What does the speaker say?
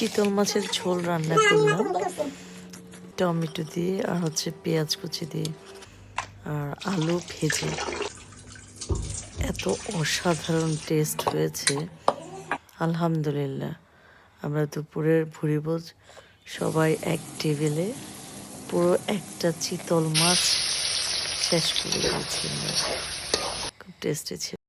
চিতল মাছের ঝোল রান্না করলাম। টমেটো দিয়ে আর হচ্ছে পেঁয়াজ কুচি দিয়ে আর আলু ভেজে। এত অসাধারণ টেস্ট হয়েছে। আলহামদুলিল্লাহ। আমরা দুপুরের ভুরিভোজ সবাই এক টেবিলে পুরো একটা চিতল মাছ শেষ করে দিয়েছি। খুব টেস্টি ছিল।